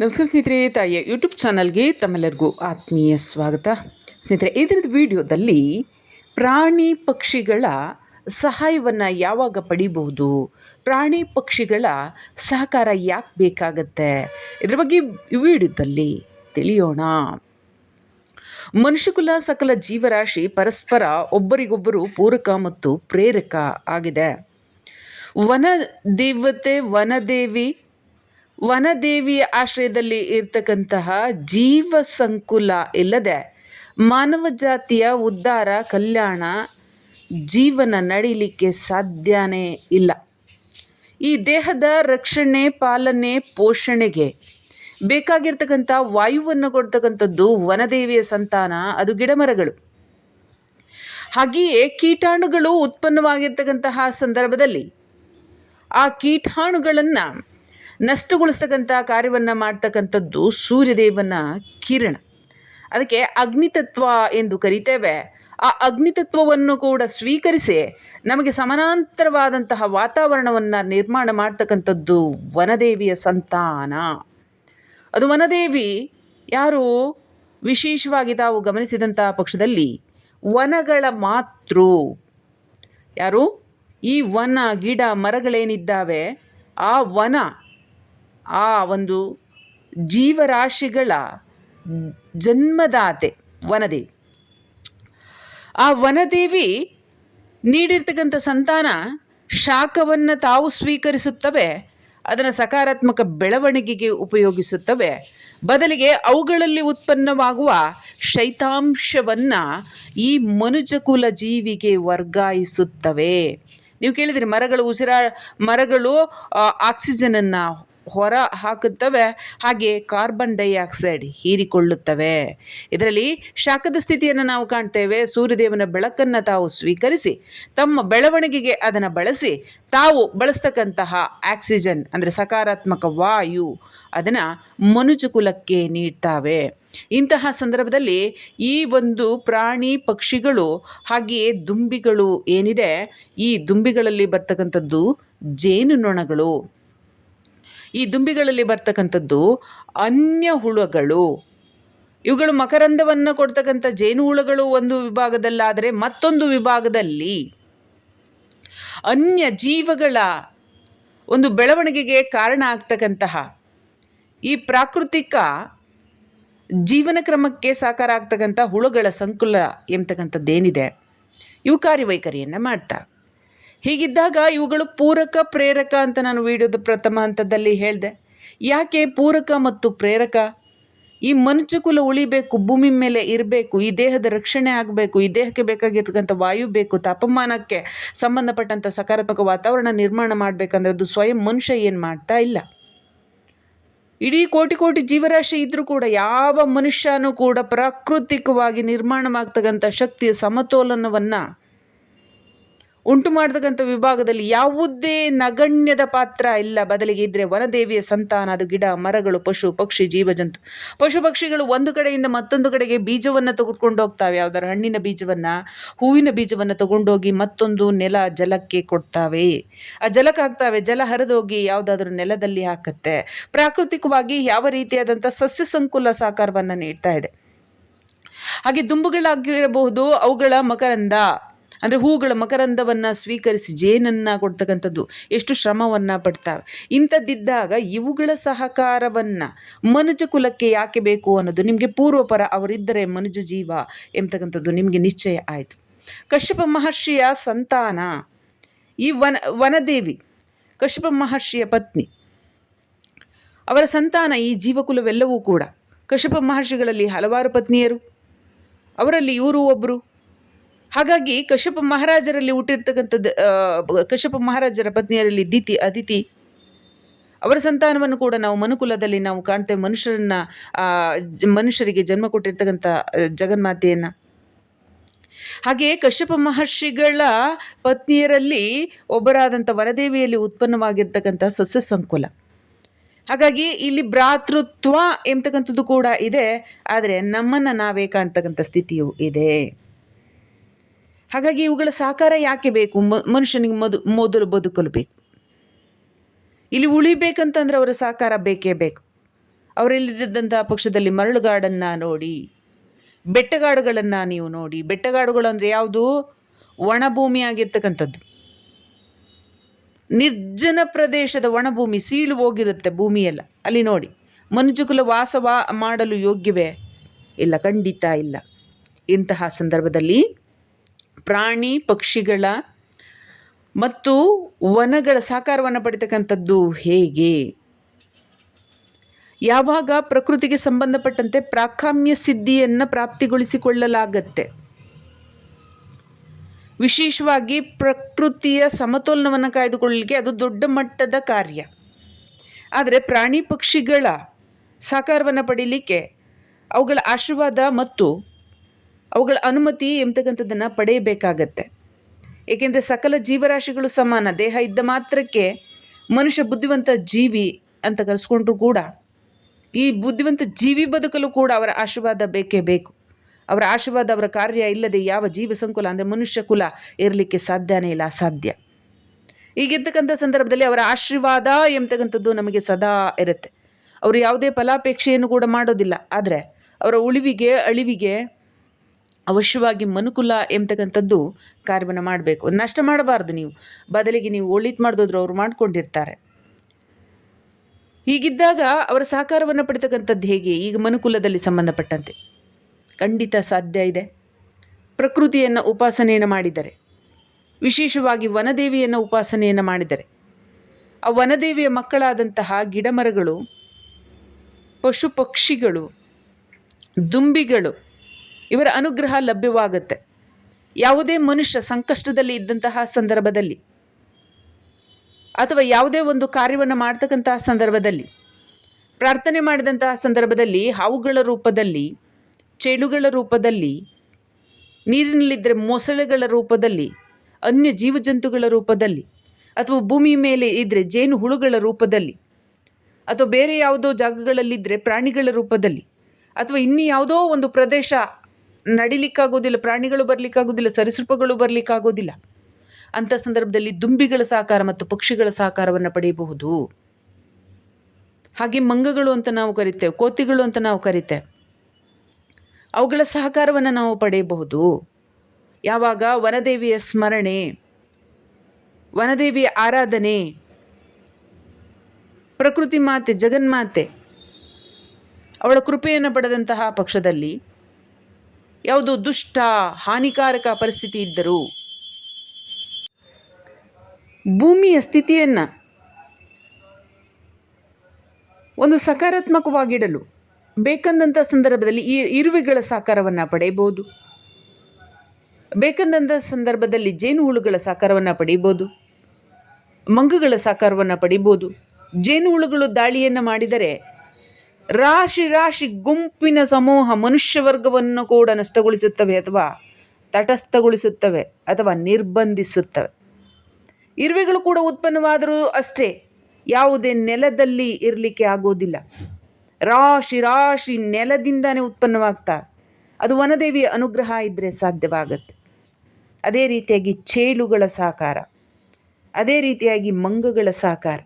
ನಮಸ್ಕಾರ ಸ್ನೇಹಿತರೆ, ತಾಯಿಯ. ಯೂಟ್ಯೂಬ್ ಚಾನಲ್ಗೆ ತಮ್ಮೆಲ್ಲರಿಗೂ ಆತ್ಮೀಯ ಸ್ವಾಗತ. ಸ್ನೇಹಿತರೆ ಇದರದ ವಿಡಿಯೋದಲ್ಲಿ ಪ್ರಾಣಿ ಪಕ್ಷಿಗಳ ಸಹಾಯವನ್ನು ಯಾವಾಗ ಪಡಿಬಹುದು? ಪ್ರಾಣಿ ಪಕ್ಷಿಗಳ ಸಹಕಾರ ಯಾಕೆ ಬೇಕಾಗತ್ತೆ? ಇದ್ರ ಬಗ್ಗೆ ವಿಡಿಯೋದಲ್ಲಿ ತಿಳಿಯೋಣ. ಮನುಷ್ಯಕುಲ ಸಕಲ ಜೀವರಾಶಿ ಪರಸ್ಪರ ಒಬ್ಬರಿಗೊಬ್ಬರು ಪೂರಕ ಮತ್ತು ಪ್ರೇರಕ ಆಗಿದೆ. ವನ ದೇವತೆ ವನದೇವಿ ವನದೇವಿಯ ಆಶ್ರಯದಲ್ಲಿ ಇರ್ತಕ್ಕಂತಹ ಜೀವ ಸಂಕುಲ ಇಲ್ಲದೆ ಮಾನವ ಜಾತಿಯ ಉದ್ಧಾರ, ಕಲ್ಯಾಣ ಜೀವನ ನಡೀಲಿಕ್ಕೆ ಸಾಧ್ಯನೇ ಇಲ್ಲ. ಈ ದೇಹದ ರಕ್ಷಣೆ, ಪಾಲನೆ, ಪೋಷಣೆಗೆ ಬೇಕಾಗಿರ್ತಕ್ಕಂಥ ವಾಯುವನ್ನು ಕೊಡ್ತಕ್ಕಂಥದ್ದು ವನದೇವಿಯ ಸಂತಾನ, ಅದು ಗಿಡಮರಗಳು. ಹಾಗೆಯೇ ಕೀಟಾಣುಗಳು ಉತ್ಪನ್ನವಾಗಿರ್ತಕ್ಕಂತಹ ಸಂದರ್ಭದಲ್ಲಿ ಆ ಕೀಟಾಣುಗಳನ್ನು ನಷ್ಟಗೊಳಿಸ್ತಕ್ಕಂಥ ಕಾರ್ಯವನ್ನು ಮಾಡ್ತಕ್ಕಂಥದ್ದು ಸೂರ್ಯದೇವನ ಕಿರಣ. ಅದಕ್ಕೆ ಅಗ್ನಿತತ್ವ ಎಂದು ಕರಿತೇವೆ. ಆ ಅಗ್ನಿತತ್ವವನ್ನು ಕೂಡ ಸ್ವೀಕರಿಸಿ ನಮಗೆ ಸಮಾನಾಂತರವಾದಂತಹ ವಾತಾವರಣವನ್ನು ನಿರ್ಮಾಣ ಮಾಡ್ತಕ್ಕಂಥದ್ದು ವನದೇವಿಯ ಸಂತಾನ. ಅದು ವನದೇವಿ ಯಾರು? ವಿಶೇಷವಾಗಿ ತಾವು ಗಮನಿಸಿದಂತಹ ಪಕ್ಷದಲ್ಲಿ ವನಗಳ ಮಾತೃ. ಯಾರು? ಈ ವನ ಗಿಡ ಮರಗಳೇನಿದ್ದಾವೆ, ಆ ವನ ಆ ಒಂದು ಜೀವರಾಶಿಗಳ ಜನ್ಮದಾತೆ ವನದೇವಿ. ಆ ವನದೇವಿ ನೀಡಿರ್ತಕ್ಕಂಥ ಸಂತಾನ ಶಾಖವನ್ನು ತಾವು ಸ್ವೀಕರಿಸುತ್ತವೆ, ಅದನ್ನು ಸಕಾರಾತ್ಮಕ ಬೆಳವಣಿಗೆಗೆ ಉಪಯೋಗಿಸುತ್ತವೆ. ಬದಲಿಗೆ ಅವುಗಳಲ್ಲಿ ಉತ್ಪನ್ನವಾಗುವ ಶೈತಾಂಶವನ್ನು ಈ ಮನುಜಕುಲ ಜೀವಿಗೆ ವರ್ಗಾಯಿಸುತ್ತವೆ. ನೀವು ಕೇಳಿದಿರಿ ಮರಗಳು ಉಸಿರಾ ಮರಗಳು ಆಕ್ಸಿಜನನ್ನು ಹೊರ ಹಾಕುತ್ತವೆ, ಹಾಗೆ ಕಾರ್ಬನ್ ಡೈಆಕ್ಸೈಡ್ ಹೀರಿಕೊಳ್ಳುತ್ತವೆ. ಇದರಲ್ಲಿ ಶಾಖದ ಸ್ಥಿತಿಯನ್ನು ನಾವು ಕಾಣ್ತೇವೆ. ಸೂರ್ಯದೇವನ ಬೆಳಕನ್ನು ತಾವು ಸ್ವೀಕರಿಸಿ, ತಮ್ಮ ಬೆಳವಣಿಗೆಗೆ ಅದನ್ನು ಬಳಸಿ, ತಾವು ಬಳಸ್ತಕ್ಕಂತಹ ಆಕ್ಸಿಜನ್ ಅಂದರೆ ಸಕಾರಾತ್ಮಕ ವಾಯು ಅದನ್ನು ಮನುಜಕುಲಕ್ಕೆ ನೀಡ್ತಾವೆ. ಇಂತಹ ಸಂದರ್ಭದಲ್ಲಿ ಈ ಒಂದು ಪ್ರಾಣಿ ಪಕ್ಷಿಗಳು ಹಾಗೆಯೇ ದುಂಬಿಗಳು ಏನಿದೆ, ಈ ದುಂಬಿಗಳಲ್ಲಿ ಬರ್ತಕ್ಕಂಥದ್ದು ಜೇನುನೊಣಗಳು. ಈ ದುಂಬಿಗಳಲ್ಲಿ ಬರ್ತಕ್ಕಂಥದ್ದು ಅನ್ಯ ಹುಳುಗಳು. ಇವುಗಳು ಮಕರಂದವನ್ನು ಕೊಡ್ತಕ್ಕಂಥ ಜೇನು ಹುಳುಗಳು ಒಂದು ವಿಭಾಗದಲ್ಲಾದರೆ ಮತ್ತೊಂದು ವಿಭಾಗದಲ್ಲಿ ಅನ್ಯ ಜೀವಗಳ ಒಂದು ಬೆಳವಣಿಗೆಗೆ ಕಾರಣ ಆಗ್ತಕ್ಕಂತಹ ಈ ಪ್ರಾಕೃತಿಕ ಜೀವನ ಕ್ರಮಕ್ಕೆ ಸಾಕಾರ ಆಗ್ತಕ್ಕಂಥ ಹುಳುಗಳ ಸಂಕುಲ ಎಂಬತಕ್ಕಂಥದ್ದೇನಿದೆ. ಇವು ಕಾರ್ಯವೈಖರಿಯನ್ನು ಮಾಡ್ತಾ ಹೀಗಿದ್ದಾಗ ಇವುಗಳು ಪೂರಕ, ಪ್ರೇರಕ ಅಂತ ನಾನು ವಿಡಿಯೋದ ಪ್ರಥಮ ಹಂತದಲ್ಲಿ ಹೇಳಿದೆ. ಯಾಕೆ ಪೂರಕ ಮತ್ತು ಪ್ರೇರಕ? ಈ ಮನುಷ್ಯಕುಲ ಉಳಿಬೇಕು, ಭೂಮಿ ಮೇಲೆ ಇರಬೇಕು, ಈ ದೇಹದ ರಕ್ಷಣೆ ಆಗಬೇಕು, ಈ ದೇಹಕ್ಕೆ ಬೇಕಾಗಿರ್ತಕ್ಕಂಥ ವಾಯು ಬೇಕು, ತಾಪಮಾನಕ್ಕೆ ಸಂಬಂಧಪಟ್ಟಂಥ ಸಕಾರಾತ್ಮಕ ವಾತಾವರಣ ನಿರ್ಮಾಣ ಮಾಡಬೇಕಂದ್ರೆ ಅದು ಸ್ವಯಂ ಮನುಷ್ಯ ಏನು ಮಾಡ್ತಾ ಇಲ್ಲ. ಇಡೀ ಕೋಟಿ ಕೋಟಿ ಜೀವರಾಶಿ ಇದ್ದರೂ ಕೂಡ ಯಾವ ಮನುಷ್ಯನೂ ಕೂಡ ಪ್ರಾಕೃತಿಕವಾಗಿ ನಿರ್ಮಾಣವಾಗ್ತಕ್ಕಂಥ ಶಕ್ತಿಯ ಸಮತೋಲನವನ್ನು ಉಂಟು ಮಾಡತಕ್ಕಂಥ ವಿಭಾಗದಲ್ಲಿ ಯಾವುದೇ ನಗಣ್ಯದ ಪಾತ್ರ ಇಲ್ಲ. ಬದಲಿಗೆ ಇದ್ರೆ ವನದೇವಿಯ ಸಂತಾನ, ಅದು ಗಿಡ, ಮರಗಳು, ಪಶು, ಪಕ್ಷಿ, ಜೀವಜಂತು. ಪಶು ಪಕ್ಷಿಗಳು ಒಂದು ಕಡೆಯಿಂದ ಮತ್ತೊಂದು ಕಡೆಗೆ ಬೀಜವನ್ನು ತೆಗೆದುಕೊಂಡು ಹೋಗ್ತಾವೆ. ಯಾವುದರ ಹಣ್ಣಿನ ಬೀಜವನ್ನು, ಹೂವಿನ ಬೀಜವನ್ನು ತಗೊಂಡೋಗಿ ಮತ್ತೊಂದು ನೆಲ ಜಲಕ್ಕೆ ಕೊಡ್ತಾವೆ. ಆ ಜಲಕ್ಕೆ ಹಾಕ್ತಾವೆ. ಜಲ ಹರಿದೋಗಿ ಯಾವುದಾದ್ರೂ ನೆಲದಲ್ಲಿ ಹಾಕುತ್ತೆ. ಪ್ರಾಕೃತಿಕವಾಗಿ ಯಾವ ರೀತಿಯಾದಂಥ ಸಸ್ಯ ಸಂಕುಲ ಸಾಕಾರವನ್ನು ನೀಡ್ತಾ ಇದೆ. ಹಾಗೆ ದುಂಬುಗಳಾಗಿರಬಹುದು ಅವುಗಳ ಮಕರಂದ. ಅಂದರೆ ಹೂಗಳ ಮಕರಂದವನ್ನು ಸ್ವೀಕರಿಸಿ ಜೇನನ್ನು ಕೊಡ್ತಕ್ಕಂಥದ್ದು ಎಷ್ಟು ಶ್ರಮವನ್ನು ಪಡ್ತಾವೆ. ಇಂಥದ್ದಿದ್ದಾಗ ಇವುಗಳ ಸಹಕಾರವನ್ನು ಮನುಜ ಕುಲಕ್ಕೆ ಯಾಕೆ ಬೇಕು ಅನ್ನೋದು ನಿಮಗೆ ಪೂರ್ವಪರ ಅವರಿದ್ದರೆ ಮನುಜ ಜೀವ ಎಂಬತಕ್ಕಂಥದ್ದು ನಿಮಗೆ ನಿಶ್ಚಯ ಆಯಿತು. ಕಶ್ಯಪ ಮಹರ್ಷಿಯ ಸಂತಾನ ಈ ವನ, ವನದೇವಿ, ಕಶ್ಯಪ ಮಹರ್ಷಿಯ ಪತ್ನಿ, ಅವರ ಸಂತಾನ ಈ ಜೀವಕುಲವೆಲ್ಲವೂ ಕೂಡ ಕಶ್ಯಪ ಮಹರ್ಷಿಗಳಲ್ಲಿ ಹಲವಾರು ಪತ್ನಿಯರು, ಅವರಲ್ಲಿ ಇವರು ಒಬ್ಬರು ಹಾಗಾಗಿ ಕಶ್ಯಪ ಮಹಾರಾಜರಲ್ಲಿ ಹುಟ್ಟಿರ್ತಕ್ಕಂಥದ್ದು ಕಶ್ಯಪ ಮಹಾರಾಜರ ಪತ್ನಿಯರಲ್ಲಿ ದಿತಿ, ಅದಿತಿ ಅವರ ಸಂತಾನವನ್ನು ಕೂಡ ನಾವು ಮನುಕುಲದಲ್ಲಿ ನಾವು ಕಾಣ್ತೇವೆ. ಮನುಷ್ಯರನ್ನ ಮನುಷ್ಯರಿಗೆ ಜನ್ಮ ಕೊಟ್ಟಿರ್ತಕ್ಕಂಥ ಜಗನ್ಮಾತೆಯನ್ನು. ಹಾಗೆ ಕಶ್ಯಪ ಮಹರ್ಷಿಗಳ ಪತ್ನಿಯರಲ್ಲಿ ಒಬ್ಬರಾದಂಥ ವರದೇವಿಯಲ್ಲಿ ಉತ್ಪನ್ನವಾಗಿರ್ತಕ್ಕಂಥ ಸಸ್ಯ ಸಂಕುಲ. ಹಾಗಾಗಿ ಇಲ್ಲಿ ಭ್ರಾತೃತ್ವ ಎಂಬತಕ್ಕಂಥದ್ದು ಕೂಡ ಇದೆ, ಆದರೆ ನಮ್ಮನ್ನು ನಾವೇ ಕಾಣ್ತಕ್ಕಂಥ ಸ್ಥಿತಿಯು ಇದೆ. ಹಾಗಾಗಿ ಇವುಗಳ ಸಾಕಾರ ಯಾಕೆ ಬೇಕು? ಮನುಷ್ಯನಿಗೆ ಮೊದು, ಮೊದಲು ಬದುಕಲು ಬೇಕು. ಇಲ್ಲಿ ಉಳಿಬೇಕಂತಂದ್ರೆ ಅವರ ಸಾಕಾರ ಬೇಕೇ ಬೇಕು. ಅವರಿಲ್ಲದಿದ್ದಂತಹ ಪಕ್ಷದಲ್ಲಿ ಮರಳುಗಾಡನ್ನು ನೋಡಿ, ಬೆಟ್ಟಗಾಡುಗಳನ್ನು ನೀವು ನೋಡಿ. ಬೆಟ್ಟಗಾಡುಗಳು ಅಂದರೆ ಯಾವುದು? ಒಣಭೂಮಿ ಆಗಿರ್ತಕ್ಕಂಥದ್ದು. ನಿರ್ಜನ ಪ್ರದೇಶದ ಒಣಭೂಮಿ ಸೀಳು ಹೋಗಿರುತ್ತೆ ಭೂಮಿಯೆಲ್ಲ. ಅಲ್ಲಿ ನೋಡಿ, ಮನುಜುಕುಲ ವಾಸವ ಮಾಡಲು ಯೋಗ್ಯವೇ? ಇಲ್ಲ, ಖಂಡಿತ ಇಲ್ಲ. ಇಂತಹ ಸಂದರ್ಭದಲ್ಲಿ ಪ್ರಾಣಿ ಪಕ್ಷಿಗಳ ಮತ್ತು ವನಗಳ ಸಾಕಾರವನ್ನು ಪಡಿತಕ್ಕಂಥದ್ದು ಹೇಗೆ? ಯಾವಾಗ ಪ್ರಕೃತಿಗೆ ಸಂಬಂಧಪಟ್ಟಂತೆ ಪ್ರಾಕಾಮ್ಯ ಸಿದ್ಧಿಯನ್ನು ಪ್ರಾಪ್ತಿಗೊಳಿಸಿಕೊಳ್ಳಲಾಗತ್ತೆ? ವಿಶೇಷವಾಗಿ ಪ್ರಕೃತಿಯ ಸಮತೋಲನವನ್ನು ಕಾಯ್ದುಕೊಳ್ಳಲಿಕ್ಕೆ ಅದು ದೊಡ್ಡ ಮಟ್ಟದ ಕಾರ್ಯ. ಆದರೆ ಪ್ರಾಣಿ ಪಕ್ಷಿಗಳ ಸಾಕಾರವನ್ನು ಪಡೀಲಿಕ್ಕೆ ಅವುಗಳ ಆಶೀರ್ವಾದ ಮತ್ತು ಅವುಗಳ ಅನುಮತಿ ಎಂಬತಕ್ಕಂಥದ್ದನ್ನು ಪಡೆಯಬೇಕಾಗತ್ತೆ. ಏಕೆಂದರೆ ಸಕಲ ಜೀವರಾಶಿಗಳು ಸಮಾನ, ದೇಹ ಇದ್ದ ಮಾತ್ರಕ್ಕೆ ಮನುಷ್ಯ ಬುದ್ಧಿವಂತ ಜೀವಿ ಅಂತ ಕರೆಸ್ಕೊಂಡ್ರು ಕೂಡ ಈ ಬುದ್ಧಿವಂತ ಜೀವಿ ಬದುಕಲು ಕೂಡ ಅವರ ಆಶೀರ್ವಾದ ಬೇಕೇ ಬೇಕು. ಅವರ ಆಶೀರ್ವಾದ, ಅವರ ಕಾರ್ಯ ಇಲ್ಲದೆ ಯಾವ ಜೀವ ಸಂಕುಲ ಅಂದರೆ ಮನುಷ್ಯ ಕುಲ ಇರಲಿಕ್ಕೆ ಸಾಧ್ಯನೇ ಇಲ್ಲ, ಅಸಾಧ್ಯ. ಈಗಿರ್ತಕ್ಕಂಥ ಸಂದರ್ಭದಲ್ಲಿ ಅವರ ಆಶೀರ್ವಾದ ಎಂಬತಕ್ಕಂಥದ್ದು ನಮಗೆ ಸದಾ ಇರುತ್ತೆ. ಅವರು ಯಾವುದೇ ಫಲಾಪೇಕ್ಷೆಯನ್ನು ಕೂಡ ಮಾಡೋದಿಲ್ಲ. ಆದರೆ ಅವರ ಉಳಿವಿಗೆ, ಅಳಿವಿಗೆ ಅವಶ್ಯವಾಗಿ ಮನುಕುಲ ಎಂಬತಕ್ಕಂಥದ್ದು ಕಾರ್ಯವನ್ನು ಮಾಡಬೇಕು. ನಷ್ಟ ಮಾಡಬಾರ್ದು ನೀವು. ಬದಲಿಗೆ ನೀವು ಒಳಿತು ಮಾಡಿದ್ರು ಅವರು ಮಾಡ್ಕೊಂಡಿರ್ತಾರೆ. ಹೀಗಿದ್ದಾಗ ಅವರ ಸಹಕಾರವನ್ನು ಪಡಿತಕ್ಕಂಥದ್ದು ಹೇಗೆ? ಈಗ ಮನುಕುಲದಲ್ಲಿ ಸಂಬಂಧಪಟ್ಟಂತೆ. ಖಂಡಿತ ಸಾಧ್ಯ ಇದೆ. ಪ್ರಕೃತಿಯನ್ನು ಉಪಾಸನೆಯನ್ನು ಮಾಡಿದರೆ. ವಿಶೇಷವಾಗಿ ವನದೇವಿಯನ್ನು ಉಪಾಸನೆಯನ್ನು ಮಾಡಿದರೆ. ಆ ವನದೇವಿಯ ಮಕ್ಕಳಾದಂತಹ ಗಿಡಮರಗಳು ಪಶು ಪಕ್ಷಿಗಳು ದುಂಬಿಗಳು ಇವರ ಅನುಗ್ರಹ ಲಭ್ಯವಾಗುತ್ತೆ. ಯಾವುದೇ ಮನುಷ್ಯ ಸಂಕಷ್ಟದಲ್ಲಿ ಇದ್ದಂತಹ ಸಂದರ್ಭದಲ್ಲಿ ಅಥವಾ ಯಾವುದೇ ಒಂದು ಕಾರ್ಯವನ್ನು ಮಾಡ್ತಕ್ಕಂತಹ ಸಂದರ್ಭದಲ್ಲಿ, ಪ್ರಾರ್ಥನೆ ಮಾಡಿದಂತಹ ಸಂದರ್ಭದಲ್ಲಿ, ಹಾವುಗಳ ರೂಪದಲ್ಲಿ, ಚೇಳುಗಳ ರೂಪದಲ್ಲಿ, ನೀರಿನಲ್ಲಿದ್ದರೆ ಮೊಸಳೆಗಳ ರೂಪದಲ್ಲಿ, ಅನ್ಯ ಜೀವಜಂತುಗಳ ರೂಪದಲ್ಲಿ, ಅಥವಾ ಭೂಮಿ ಮೇಲೆ ಇದ್ದರೆ ಜೇನು ಹುಳುಗಳ ರೂಪದಲ್ಲಿ, ಅಥವಾ ಬೇರೆ ಯಾವುದೋ ಜಾಗಗಳಲ್ಲಿದ್ದರೆ ಪ್ರಾಣಿಗಳ ರೂಪದಲ್ಲಿ, ಅಥವಾ ಇನ್ನು ಯಾವುದೋ ಒಂದು ಪ್ರದೇಶ ನಡಿಲಿಕ್ಕಾಗೋದಿಲ್ಲ, ಪ್ರಾಣಿಗಳು ಬರಲಿಕ್ಕಾಗೋದಿಲ್ಲ, ಸರೀಸೃಪಗಳು ಬರಲಿಕ್ಕಾಗೋದಿಲ್ಲ. ಅಂಥ ಸಂದರ್ಭದಲ್ಲಿ ದುಂಬಿಗಳ ಸಹಕಾರ ಮತ್ತು ಪಕ್ಷಿಗಳ ಸಹಕಾರವನ್ನು ಪಡೆಯಬಹುದು. ಹಾಗೆ ಮಂಗಗಳು ಅಂತ ನಾವು ಕರಿತೇವೆ, ಕೋತಿಗಳು ಅಂತ ನಾವು ಕರಿತೇವೆ. ಅವುಗಳ ಸಹಕಾರವನ್ನು ನಾವು ಪಡೆಯಬಹುದು. ಯಾವಾಗ? ವನದೇವಿಯ ಸ್ಮರಣೆ, ವನದೇವಿಯ ಆರಾಧನೆ, ಪ್ರಕೃತಿ ಮಾತೆ, ಜಗನ್ಮಾತೆ, ಅವಳ ಕೃಪೆಯನ್ನು ಪಡೆದಂತಹ ಪಕ್ಷದಲ್ಲಿ ಯಾವುದು ದುಷ್ಟ, ಹಾನಿಕಾರಕ ಪರಿಸ್ಥಿತಿ ಇದ್ದರೂ ಭೂಮಿಯ ಸ್ಥಿತಿಯನ್ನು ಒಂದು ಸಕಾರಾತ್ಮಕವಾಗಿಡಲು ಬೇಕಂದಂಥ ಸಂದರ್ಭದಲ್ಲಿ ಈ ಇರುವೆಗಳ ಸಾಕಾರವನ್ನು ಪಡೆಯಬಹುದು. ಬೇಕಂದಂಥ ಸಂದರ್ಭದಲ್ಲಿ ಜೇನುಹುಳುಗಳ ಸಾಕಾರವನ್ನು ಪಡೆಯಬಹುದು. ಮಂಗಗಳ ಸಾಕಾರವನ್ನು ಪಡಿಬೋದು ಜೇನುಹುಳುಗಳು ದಾಳಿಯನ್ನು ಮಾಡಿದರೆ ರಾಶಿ ರಾಶಿ ಗುಂಪಿನ ಸಮೂಹ ಮನುಷ್ಯ ವರ್ಗವನ್ನು ಕೂಡ ನಷ್ಟಗೊಳಿಸುತ್ತವೆ ಅಥವಾ ತಟಸ್ಥಗೊಳಿಸುತ್ತವೆ ಅಥವಾ ನಿರ್ಬಂಧಿಸುತ್ತವೆ. ಇರುವೆಗಳು ಕೂಡ ಉತ್ಪನ್ನವಾದರೂ ಅಷ್ಟೇ, ಯಾವುದೇ ನೆಲದಲ್ಲಿ ಇರಲಿಕ್ಕೆ ಆಗೋದಿಲ್ಲ. ರಾಶಿ ರಾಶಿ ನೆಲದಿಂದನೇ ಉತ್ಪನ್ನವಾಗ್ತಾ, ಅದು ವನದೇವಿಯ ಅನುಗ್ರಹ ಇದ್ದರೆ ಸಾಧ್ಯವಾಗುತ್ತೆ. ಅದೇ ರೀತಿಯಾಗಿ ಚೇಳುಗಳ ಸಾಕಾರ, ಅದೇ ರೀತಿಯಾಗಿ ಮಂಗಗಳ ಸಾಕಾರ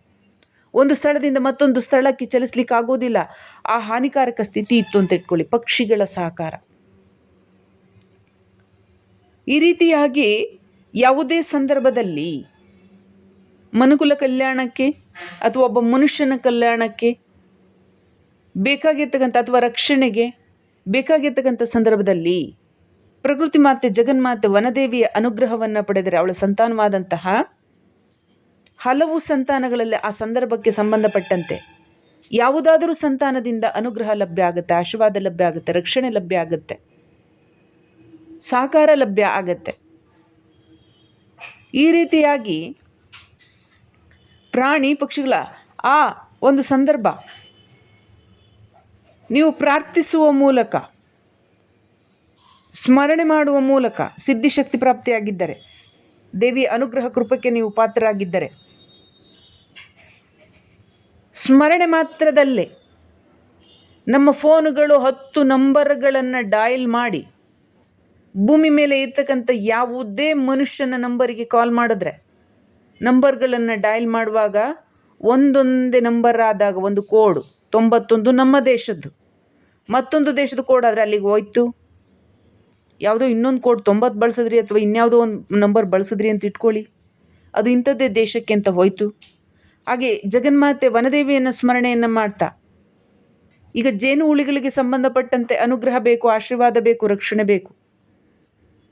ಒಂದು ಸ್ಥಳದಿಂದ ಮತ್ತೊಂದು ಸ್ಥಳಕ್ಕೆ ಚಲಿಸ್ಲಿಕ್ಕೆ ಆಗೋದಿಲ್ಲ ಆ ಹಾನಿಕಾರಕ ಸ್ಥಿತಿ ಇತ್ತು ಅಂತ ಇಟ್ಕೊಳ್ಳಿ. ಪಕ್ಷಿಗಳ ಸಹಕಾರ. ಈ ರೀತಿಯಾಗಿ ಯಾವುದೇ ಸಂದರ್ಭದಲ್ಲಿ ಮನುಕುಲ ಕಲ್ಯಾಣಕ್ಕೆ ಅಥವಾ ಒಬ್ಬ ಮನುಷ್ಯನ ಕಲ್ಯಾಣಕ್ಕೆ ಬೇಕಾಗಿರ್ತಕ್ಕಂಥ ಅಥವಾ ರಕ್ಷಣೆಗೆ ಬೇಕಾಗಿರ್ತಕ್ಕಂಥ ಸಂದರ್ಭದಲ್ಲಿ ಪ್ರಕೃತಿ ಮಾತೆ, ಜಗನ್ಮಾತೆ, ವನದೇವಿಯ ಅನುಗ್ರಹವನ್ನು ಪಡೆದರೆ ಅವಳ ಸಂತಾನವಾದಂತಹ ಹಲವು ಸಂತಾನಗಳಲ್ಲಿ ಆ ಸಂದರ್ಭಕ್ಕೆ ಸಂಬಂಧಪಟ್ಟಂತೆ. ಯಾವುದಾದರೂ ಸಂತಾನದಿಂದ ಅನುಗ್ರಹ ಲಭ್ಯ ಆಗುತ್ತೆ, ಆಶೀರ್ವಾದ ಲಭ್ಯ ಆಗುತ್ತೆ, ರಕ್ಷಣೆ ಲಭ್ಯ ಆಗುತ್ತೆ, ಸಹಕಾರ ಲಭ್ಯ ಆಗತ್ತೆ. ಈ ರೀತಿಯಾಗಿ ಪ್ರಾಣಿ ಪಕ್ಷಿಗಳ ಆ ಒಂದು ಸಂದರ್ಭ ನೀವು ಪ್ರಾರ್ಥಿಸುವ ಮೂಲಕ, ಸ್ಮರಣೆ ಮಾಡುವ ಮೂಲಕ ಸಿದ್ಧಿಶಕ್ತಿ ಪ್ರಾಪ್ತಿಯಾಗಿದ್ದರೆ ದೇವಿ ಅನುಗ್ರಹ ಕೃಪಕ್ಕೆ ನೀವು ಪಾತ್ರರಾಗಿದ್ದರೆ ಸ್ಮರಣೆ ಮಾತ್ರದಲ್ಲೇ ನಮ್ಮ ಫೋನುಗಳು ಹತ್ತು ನಂಬರ್ಗಳನ್ನು ಡಾಯಲ್ ಮಾಡಿ ಭೂಮಿ ಮೇಲೆ ಇರ್ತಕ್ಕಂಥ ಯಾವುದೇ ಮನುಷ್ಯನ ನಂಬರಿಗೆ ಕಾಲ್ ಮಾಡಿದ್ರೆ ನಂಬರ್ಗಳನ್ನು ಡಯಲ್ ಮಾಡುವಾಗ ಒಂದೊಂದೇ ನಂಬರ್ ಆದಾಗ ಒಂದು ಕೋಡು ತೊಂಬತ್ತೊಂದು ನಮ್ಮ ದೇಶದ್ದು. ಮತ್ತೊಂದು ದೇಶದ ಕೋಡ್ ಆದರೆ ಅಲ್ಲಿಗೆ ಹೋಯ್ತು. ಯಾವುದೋ ಇನ್ನೊಂದು ಕೋಡ್ ತೊಂಬತ್ತು ಬಳಸಿದ್ರಿ ಅಥವಾ ಇನ್ಯಾವುದೋ ಒಂದು ನಂಬರ್ ಬಳಸಿದ್ರಿ ಅಂತ ಇಟ್ಕೊಳ್ಳಿ. ಅದು ಇಂಥದ್ದೇ ದೇಶಕ್ಕೆ ಅಂತ ಹೋಯ್ತು. ಹಾಗೆ ಜಗನ್ಮಾತೆ ವನದೇವಿಯನ್ನು ಸ್ಮರಣೆಯನ್ನು ಮಾಡ್ತಾ. ಈಗ ಜೇನು ಹುಳಿಗಳಿಗೆ ಸಂಬಂಧಪಟ್ಟಂತೆ ಅನುಗ್ರಹ ಬೇಕು, ಆಶೀರ್ವಾದ ಬೇಕು, ರಕ್ಷಣೆ ಬೇಕು.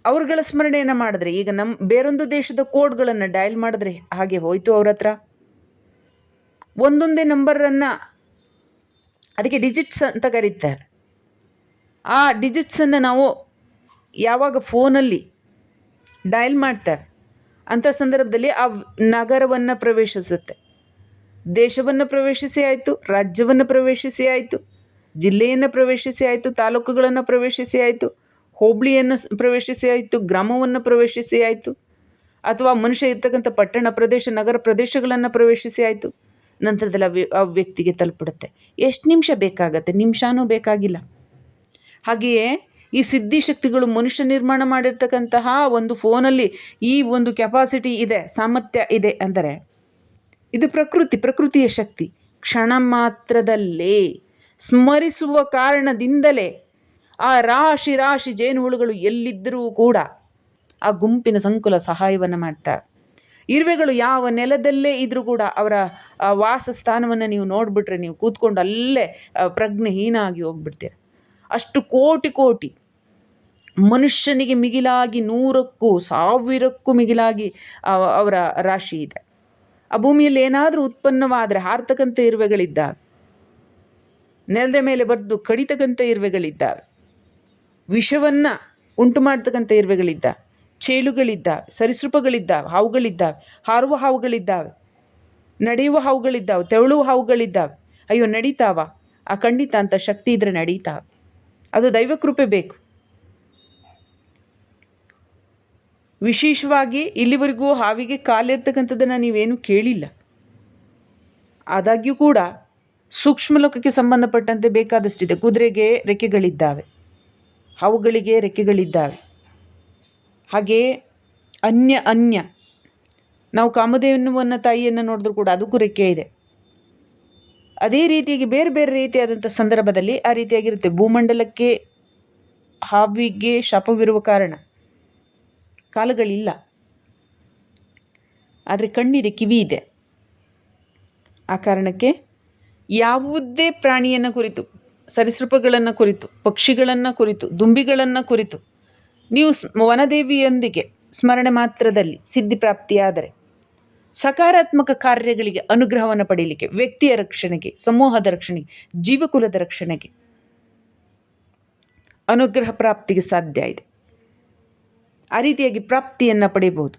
ಅವ್ರುಗಳ ಸ್ಮರಣೆಯನ್ನು ಮಾಡಿದ್ರೆ, ಈಗ ನಮ್ಮ ಬೇರೊಂದು ದೇಶದ ಕೋಡ್ಗಳನ್ನು ಡಯಲ್ ಮಾಡಿದ್ರೆ ಹಾಗೆ ಹೋಯ್ತು ಅವ್ರ ಹತ್ರ. ಒಂದೊಂದೇ ನಂಬರನ್ನು ಅದಕ್ಕೆ ಡಿಜಿಟ್ಸ್ ಅಂತ ಕರೀತಾರೆ. ಆ ಡಿಜಿಟ್ಸನ್ನು ನಾವು ಯಾವಾಗ ಫೋನಲ್ಲಿ ಡಯಲ್ ಮಾಡ್ತೇವೆ, ಅಂಥ ಸಂದರ್ಭದಲ್ಲಿ ಆ ನಗರವನ್ನು ಪ್ರವೇಶಿಸುತ್ತೆ. ದೇಶವನ್ನು ಪ್ರವೇಶಿಸಿ ಆಯಿತು, ರಾಜ್ಯವನ್ನು ಪ್ರವೇಶಿಸಿ ಆಯಿತು, ಜಿಲ್ಲೆಯನ್ನು ಪ್ರವೇಶಿಸಿ ಆಯಿತು, ತಾಲೂಕುಗಳನ್ನು ಪ್ರವೇಶಿಸಿ ಆಯಿತು, ಹೋಬಳಿಯನ್ನು ಪ್ರವೇಶಿಸಿ ಆಯಿತು, ಗ್ರಾಮವನ್ನು ಪ್ರವೇಶಿಸಿ ಆಯಿತು, ಅಥವಾ ಮನುಷ್ಯ ಇರ್ತಕ್ಕಂಥ ಪಟ್ಟಣ ಪ್ರದೇಶ, ನಗರ ಪ್ರದೇಶಗಳನ್ನು ಪ್ರವೇಶಿಸಿ ಆಯಿತು, ನಂತರದಲ್ಲಿ ಆ ವ್ಯಕ್ತಿಗೆ ತಲುಪಿಡುತ್ತೆ. ಎಷ್ಟು ನಿಮಿಷ ಬೇಕಾಗತ್ತೆ? ನಿಮಿಷನೂ ಬೇಕಾಗಿಲ್ಲ. ಹಾಗೆಯೇ ಈ ಸಿದ್ಧಿಶಕ್ತಿಗಳು ಮನುಷ್ಯ ನಿರ್ಮಾಣ ಮಾಡಿರ್ತಕ್ಕಂತಹ ಒಂದು ಫೋನಲ್ಲಿ ಈ ಒಂದು ಕೆಪಾಸಿಟಿ ಇದೆ, ಸಾಮರ್ಥ್ಯ ಇದೆ ಅಂದರೆ ಇದು ಪ್ರಕೃತಿ, ಪ್ರಕೃತಿಯ ಶಕ್ತಿ. ಕ್ಷಣ ಮಾತ್ರದಲ್ಲೇ ಸ್ಮರಿಸುವ ಕಾರಣದಿಂದಲೇ ಆ ರಾಶಿ ರಾಶಿ ಜೇನುಹುಳುಗಳು ಎಲ್ಲಿದ್ದರೂ ಕೂಡ ಆ ಗುಂಪಿನ ಸಂಕುಲ ಸಹಾಯವನ್ನು ಮಾಡ್ತಾರೆ ಇರುವೆಗಳು ಯಾವ ನೆಲದಲ್ಲೇ ಇದ್ದರೂ ಕೂಡ ಅವರ ವಾಸ ವಾಸಸ್ಥಾನವನ್ನು ನೀವು ನೋಡಿಬಿಟ್ರೆ ನೀವು ಕೂತ್ಕೊಂಡು ಅಲ್ಲೇ ಪ್ರಜ್ಞೆಹೀನ ಆಗಿ ಹೋಗ್ಬಿಡ್ತೀರ. ಅಷ್ಟು ಕೋಟಿ ಕೋಟಿ ಮನುಷ್ಯನಿಗೆ ಮಿಗಿಲಾಗಿ ನೂರಕ್ಕೂ, ಸಾವಿರಕ್ಕೂ ಮಿಗಿಲಾಗಿ ಅವರ ರಾಶಿ ಇದೆ. ಆ ಭೂಮಿಯಲ್ಲಿ ಏನಾದರೂ ಉತ್ಪನ್ನವಾದರೆ ಹಾರ್ತಕ್ಕಂಥ ಇರುವೆಗಳಿದ್ದಾವೆ. ನೆಲದ ಮೇಲೆ ಬರೆದು ಕಡಿತಕ್ಕಂಥ ಇರುವೆಗಳಿದ್ದಾವೆ. ವಿಷವನ್ನು ಉಂಟು ಮಾಡ್ತಕ್ಕಂಥ ಇರುವೆಗಳಿದ್ದಾವೆ. ಚೇಳುಗಳಿದ್ದಾವೆ, ಸರಿಸೃಪಗಳಿದ್ದಾವೆ, ಹಾವುಗಳಿದ್ದಾವೆ, ಹಾರುವ ಹಾವುಗಳಿದ್ದಾವೆ, ನಡೆಯುವ ಹಾವುಗಳಿದ್ದಾವೆ, ತೆವಳುವ ಹಾವುಗಳಿದ್ದಾವೆ. ಅಯ್ಯೋ, ನಡೀತಾವ? ಆ ಖಂಡಿತ ಅಂತ ಶಕ್ತಿ ಇದ್ರೆ ನಡೀತಾವೆ. ಅದು ದೈವಕೃಪೆ ಬೇಕು. ವಿಶೇಷವಾಗಿ ಇಲ್ಲಿವರೆಗೂ ಹಾವಿಗೆ ಕಾಲಿರ್ತಕ್ಕಂಥದ್ದನ್ನು ನೀವೇನು ಕೇಳಿಲ್ಲ. ಆದಾಗ್ಯೂ ಕೂಡ ಸೂಕ್ಷ್ಮ ಲೋಕಕ್ಕೆ ಸಂಬಂಧಪಟ್ಟಂತೆ ಬೇಕಾದಷ್ಟಿದೆ. ಕುದುರೆಗೆ ರೆಕ್ಕೆಗಳಿದ್ದಾವೆ. ಹಾವುಗಳಿಗೆ ರೆಕ್ಕೆಗಳಿದ್ದಾವೆ. ಹಾಗೆಯೇ ಅನ್ಯ ಅನ್ಯ ನಾವು ಕಾಮಧೇನುವನ್ನ ತಾಯಿಯನ್ನು ನೋಡಿದ್ರು ಕೂಡ ಅದಕ್ಕೂ ರೆಕ್ಕೆ ಇದೆ. ಅದೇ ರೀತಿಯಾಗಿ ಬೇರೆ ಬೇರೆ ರೀತಿಯಾದಂಥ ಸಂದರ್ಭದಲ್ಲಿ ಆ ರೀತಿಯಾಗಿರುತ್ತೆ. ಭೂಮಂಡಲಕ್ಕೆ ಹಾವಿಗೆ ಶಾಪವಿರುವ ಕಾರಣ. ಕಾಲುಗಳಿಲ್ಲ. ಆದರೆ ಕಣ್ಣಿದೆ, ಕಿವಿ ಇದೆ. ಆ ಕಾರಣಕ್ಕೆ ಯಾವುದೇ ಪ್ರಾಣಿಯನ್ನು ಕುರಿತು, ಸರಿಸೃಪಗಳನ್ನು ಕುರಿತು, ಪಕ್ಷಿಗಳನ್ನು ಕುರಿತು, ದುಂಬಿಗಳನ್ನು ಕುರಿತು ನೀವು ವನದೇವಿಯೊಂದಿಗೆ ಸ್ಮರಣೆ ಮಾತ್ರದಲ್ಲಿ ಸಿದ್ಧಿ ಪ್ರಾಪ್ತಿಯಾದರೆ ಸಕಾರಾತ್ಮಕ ಕಾರ್ಯಗಳಿಗೆ ಅನುಗ್ರಹವನ್ನು ಪಡೀಲಿಕ್ಕೆ, ವ್ಯಕ್ತಿಯ ರಕ್ಷಣೆಗೆ, ಸಮೂಹದ ರಕ್ಷಣೆಗೆ, ಜೀವಕುಲದ ರಕ್ಷಣೆಗೆ ಅನುಗ್ರಹ ಪ್ರಾಪ್ತಿಗೆ ಸಾಧ್ಯ ಇದೆ. ಆ ರೀತಿಯಾಗಿ ಪ್ರಾಪ್ತಿಯನ್ನು ಪಡೆಯಬಹುದು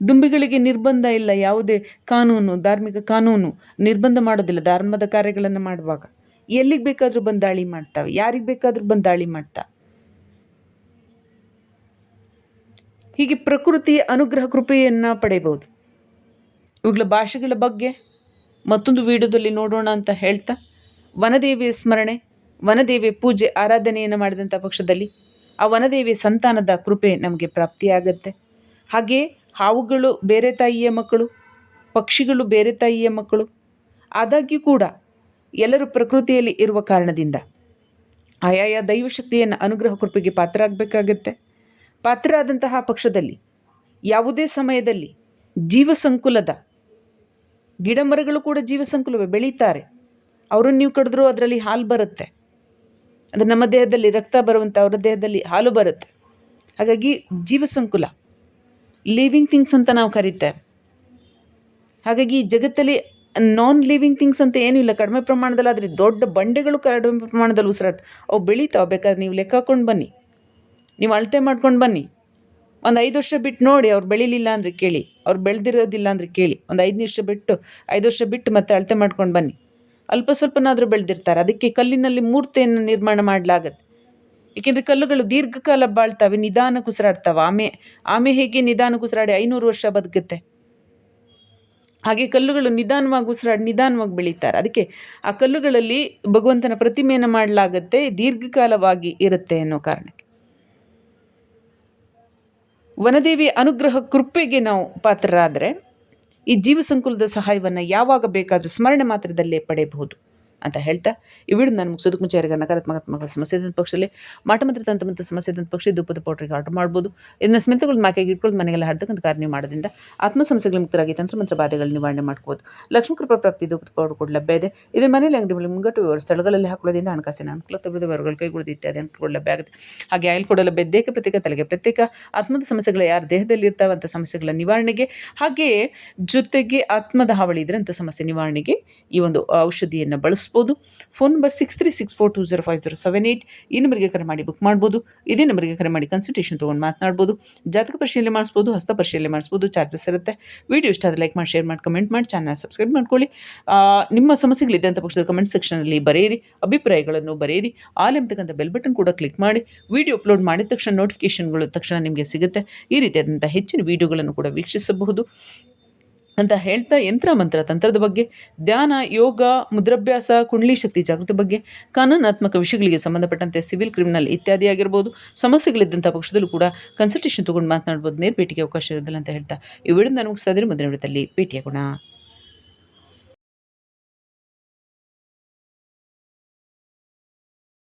ದುಂಬಿಗಳಿಗೆ ನಿರ್ಬಂಧ ಇಲ್ಲ ಯಾವುದೇ ಕಾನೂನು, ಧಾರ್ಮಿಕ ಕಾನೂನು ನಿರ್ಬಂಧ ಮಾಡೋದಿಲ್ಲ, ಧರ್ಮದ ಕಾರ್ಯಗಳನ್ನು ಮಾಡುವಾಗ. ಎಲ್ಲಿಗೆ ಬೇಕಾದರೂ ಬಂದಾಳಿ ದಾಳಿ ಮಾಡ್ತಾವೆ, ಯಾರಿಗೆ ಬೇಕಾದರೂ ಬಂದಾಳಿ ಮಾಡ್ತಾ ಹೀಗೆ ಪ್ರಕೃತಿಯ ಅನುಗ್ರಹ ಕೃಪೆಯನ್ನು ಪಡೆಯಬಹುದು ಇವುಗಳ ಭಾಷೆಗಳ ಬಗ್ಗೆ ಮತ್ತೊಂದು ವಿಡಿಯೋದಲ್ಲಿ ನೋಡೋಣ ಅಂತ ಹೇಳ್ತಾ, ವನದೇವಿಯ ಸ್ಮರಣೆ, ವನದೇವಿಯ ಪೂಜೆ, ಆರಾಧನೆಯನ್ನು ಮಾಡಿದಂಥ ಪಕ್ಷದಲ್ಲಿ ಆ ವನದೇವಿ ಸಂತಾನದ ಕೃಪೆ ನಮಗೆ ಪ್ರಾಪ್ತಿಯಾಗತ್ತೆ. ಹಾಗೆ ಹಾವುಗಳು ಬೇರೆ ತಾಯಿಯ ಮಕ್ಕಳು, ಪಕ್ಷಿಗಳು ಬೇರೆ ತಾಯಿಯ ಮಕ್ಕಳು, ಆದಾಗ್ಯೂ ಕೂಡ ಎಲ್ಲರೂ ಪ್ರಕೃತಿಯಲ್ಲಿ ಇರುವ ಕಾರಣದಿಂದ ಆಯಾಯ ದೈವಶಕ್ತಿಯನ್ನು ಅನುಗ್ರಹ ಕೃಪೆಗೆ ಪಾತ್ರರಾಗಬೇಕಾಗತ್ತೆ. ಪಾತ್ರರಾದಂತಹ ಪಕ್ಷದಲ್ಲಿ ಯಾವುದೇ ಸಮಯದಲ್ಲಿ ಜೀವಸಂಕುಲದ ಗಿಡ ಮರಗಳು ಕೂಡ ಜೀವಸಂಕುಲವೇ ಬೆಳೀತಾರೆ. ಅವರನ್ನು ನೀವು ಕಡಿದ್ರೂ ಅದರಲ್ಲಿ ಹಾಲು ಬರುತ್ತೆ. ಅಂದರೆ ನಮ್ಮ ದೇಹದಲ್ಲಿ ರಕ್ತ ಬರುವಂಥ ಅವರ ದೇಹದಲ್ಲಿ ಹಾಲು ಬರುತ್ತೆ. ಹಾಗಾಗಿ ಜೀವಸಂಕುಲ ಲಿವಿಂಗ್ ಥಿಂಗ್ಸ್ ಅಂತ ನಾವು ಕರೀತೇವೆ. ಹಾಗಾಗಿ ಜಗತ್ತಲ್ಲಿ ನಾನ್ ಲಿವಿಂಗ್ ಥಿಂಗ್ಸ್ ಅಂತ ಏನೂ ಇಲ್ಲ. ಕಡಿಮೆ ಪ್ರಮಾಣದಲ್ಲಿ ಆದರೆ ದೊಡ್ಡ ಬಂಡೆಗಳು ಕಡಿಮೆ ಪ್ರಮಾಣದಲ್ಲಿ ಉಸಿರಾಡ್ತ ಅವು ಬೆಳೀತಾವೆ. ಬೇಕಾದ್ರೆ ನೀವು ಲೆಕ್ಕ ಹಾಕ್ಕೊಂಡು ಬನ್ನಿ. ನೀವು ಅಳತೆ ಮಾಡ್ಕೊಂಡು ಬನ್ನಿ. ಒಂದು ಐದು ವರ್ಷ ಬಿಟ್ಟು ನೋಡಿ ಅವ್ರು ಬೆಳೀಲಿಲ್ಲ ಅಂದರೆ ಕೇಳಿ. ಅವ್ರು ಬೆಳೆದಿರೋದಿಲ್ಲ ಅಂದರೆ ಕೇಳಿ. ಒಂದು ಐದು ನಿಮಿಷ ಬಿಟ್ಟು, ಐದು ವರ್ಷ ಬಿಟ್ಟು ಮತ್ತೆ ಅಳತೆ ಮಾಡ್ಕೊಂಡು ಬನ್ನಿ. ಅಲ್ಪ ಸ್ವಲ್ಪನಾದರೂ ಬೆಳೆದಿರ್ತಾರೆ. ಅದಕ್ಕೆ ಕಲ್ಲಿನಲ್ಲಿ ಮೂರ್ತಿಯನ್ನು ನಿರ್ಮಾಣ ಮಾಡಲಾಗತ್ತೆ. ಏಕೆಂದರೆ ಕಲ್ಲುಗಳು ದೀರ್ಘಕಾಲ ಬಾಳ್ತವೆ ನಿಧಾನಕ್ಕೆ ಉಸಿರಾಡ್ತವೆ ಆಮೆ ಆಮೆ ಹೇಗೆ ನಿಧಾನಕ್ಕೆ ಉಸಿರಾಡಿ ಐನೂರು ವರ್ಷ ಬದುಕುತ್ತೆ. ಹಾಗೆ ಕಲ್ಲುಗಳು ನಿಧಾನವಾಗಿ ಉಸಿರಾಡಿ ನಿಧಾನವಾಗಿ ಬೆಳೀತಾರೆ. ಅದಕ್ಕೆ ಆ ಕಲ್ಲುಗಳಲ್ಲಿ ಭಗವಂತನ ಪ್ರತಿಮೆಯನ್ನು ಮಾಡಲಾಗತ್ತೆ, ದೀರ್ಘಕಾಲವಾಗಿ ಇರುತ್ತೆ ಅನ್ನೋ ಕಾರಣಕ್ಕೆ. ವನದೇವಿ ಅನುಗ್ರಹ ಕೃಪೆಗೆ ನಾವು ಪಾತ್ರರಾದರೆ ಈ ಜೀವಸಂಕುಲದ ಸಹಾಯವನ್ನು ಯಾವಾಗ ಬೇಕಾದರೂ ಸ್ಮರಣೆ ಮಾತ್ರದಲ್ಲೇ ಪಡೆಯಬಹುದು. ಅಂತ ಹೇಳ್ತಾ, ಈ ವಿಡಿಯೋ ನಾನು ಮುಗಿಸೋದಕ್ಕೆ ಮುಂಚೆ ಯಾರಿಗೆ ನಕಾರಾತ್ಮಕ ಸಮಸ್ಯೆ ಪಕ್ಷದಲ್ಲಿ ಮಾಟ ಮಂತ್ರ ತಂತ್ರ ಸಮಸ್ಯೆ ಇದ್ದಂಥ ಪಕ್ಷ ದುಪ್ಪದ ಪೌಡ್ರಿಗೆ ಆರ್ಡರ್ ಮಾಡ್ಬೋದು. ಇದನ್ನು ಸ್ಮಿತಗಳು ಮಾಕೆಗೆ ಇಟ್ಕೊಂಡು ಮನೆಗೆಲ್ಲ ಹಡ್ತಕ್ಕಂಥ ಕಾರ್ಯ ನೀವು ಮಾಡೋದ್ರಿಂದ ಆತ್ಮ ಸಮಸ್ಯೆಗಳ ಮುಕ್ತರಾಗಿ ತಂತ್ರ ಮಂತ್ರ ಬಾಧೆಗಳು ನಿವಾರಣೆ ಮಾಡ್ಕೋಬೋದು ಲಕ್ಷ್ಮೀ ಕೃಪಾ ಪ್ರಾಪ್ತಿ ದುಪ್ಪದ ಪೌಡರ್ ಕೂಡ ಲಭ್ಯ ಇದೆ. ಇದನ್ನ ಮನೆಯಲ್ಲಿ ಅಂಗಡಿ ಮೇಲೆ ಮುಂಗಟ್ಟು ಸ್ಥಳಗಳಲ್ಲಿ ಹಾಕೊಳ್ಳೋದ್ರಿಂದ ಹಣಕಾಸಿನ ಅನುಕೂಲ ತಗೊಳ್ಳೋದು ವ್ಯವಹಾರಗಳ ಕೈಗೊಳ್ಳೋದು ಇತ್ಯಾದಿ ಅನುಕೂಲ ಲಭ್ಯ ಆಗುತ್ತೆ. ಹಾಗೆ ಆಯಿಲ್ ಕೂಡ ಲಭ್ಯ ದೇಹ ಪ್ರತ್ಯೇಕ, ತಲೆಗೆ ಪ್ರತ್ಯೇಕ, ಆತ್ಮದ ಸಮಸ್ಯೆಗಳ ಯಾರ ದೇಹದಲ್ಲಿ ಇರ್ತಾವಂಥ ಸಮಸ್ಯೆಗಳ ನಿವಾರಣೆಗೆ, ಹಾಗೆಯೇ ಜೊತೆಗೆ ಆತ್ಮದ ಹಾವಳಿ ಇದ್ರೆ ಅಂಥ ಸಮಸ್ಯೆ ನಿವಾರಣೆಗೆ ಈ ಒಂದು ಔಷಧಿಯನ್ನು ಬಳಸ್ಬೋದು. Phone number six three six four two zero five zero seven eight ಈ ನಂಬರ್ಗೆ ಕರೆ ಮಾಡಿ ಬುಕ್ ಮಾಡ್ಬೋದು. ಇದೇ ನಂಬರ್ಗೆ ಕರೆ ಮಾಡಿ ಕನ್ಸಲ್ಟೇಷನ್ ತೊಗೊಂಡು ಮಾತನಾಡ್ಬೋದು. ಜಾತಕ ಪರಿಶೀಲನೆ ಮಾಡಿಸ್ಬೋದು, ಹಸ್ತ ಪರಿಶೀಲನೆ ಮಾಡಿಸ್ಬೋದು ಚಾರ್ಜಸ್ ಇರುತ್ತೆ. ವಿಡಿಯೋ ಇಷ್ಟ ಆದರೆ ಲೈಕ್ ಮಾಡಿ ಶೇರ್ ಮಾಡಿ ಕಮೆಂಟ್ ಮಾಡಿ ಚಾನಲ್ ಸಬ್ಸ್ಕ್ರೈಬ್ ಮಾಡ್ಕೊಳ್ಳಿ. ನಿಮ್ಮ ಸಮಸ್ಯೆಗಳಿದೆ ಅಂತ ಪಕ್ಷದ ಕಮೆಂಟ್ ಸೆಕ್ಷನಲ್ಲಿ ಬರೆಯಿರಿ. ಅಭಿಪ್ರಾಯಗಳನ್ನು ಬರೆಯಿರಿ. ಆಲ್ ಎಂಬತಕ್ಕಂಥ ಬೆಲ್ ಬಟನ್ ಕೂಡ ಕ್ಲಿಕ್ ಮಾಡಿ. ವಿಡಿಯೋ ಅಪ್ಲೋಡ್ ಮಾಡಿದ ತಕ್ಷಣ ನೋಟಿಫಿಕೇಷನ್ಗಳು ತಕ್ಷಣ ನಿಮಗೆ ಸಿಗುತ್ತೆ. ಈ ರೀತಿಯಾದಂಥ ಹೆಚ್ಚಿನ ವೀಡಿಯೋಗಳನ್ನು ಕೂಡ ವೀಕ್ಷಿಸಬಹುದು. ಅಂತ ಹೇಳ್ತಾ ಯಂತ್ರ ಮಂತ್ರ, ತಂತ್ರದ ಬಗ್ಗೆ, ಧ್ಯಾನ, ಯೋಗ, ಮುದ್ರಾಭ್ಯಾಸ, ಕುಂಡ್ಲಿ ಶಕ್ತಿ, ಜಾಗೃತಿ ಬಗ್ಗೆ, ಕಾನೂನಾತ್ಮಕ ವಿಷಯಗಳಿಗೆ ಸಂಬಂಧಪಟ್ಟಂತೆ ಸಿವಿಲ್, ಕ್ರಿಮಿನಲ್ ಇತ್ಯಾದಿ ಆಗಿರ್ಬೋದು, ಸಮಸ್ಯೆಗಳಿದ್ದಂಥ ಪಕ್ಷದಲ್ಲೂ ಕೂಡ ಕನ್ಸಲ್ಟೇಷನ್ ತೊಗೊಂಡು ಮಾತನಾಡ್ಬೋದು, ನೇರ ಭೇಟಿಗೆ ಅವಕಾಶ ಇರೋದಿಲ್ಲ ಅಂತ ಹೇಳ್ತಾ, ಈ ವಿಡಿಯೋ ನಾನು ಮುಗಿಸ್ತಾ ಇದ್ರೆ ಮುಂದಿನ ಭೇಟಿಯಾಗೋಣ.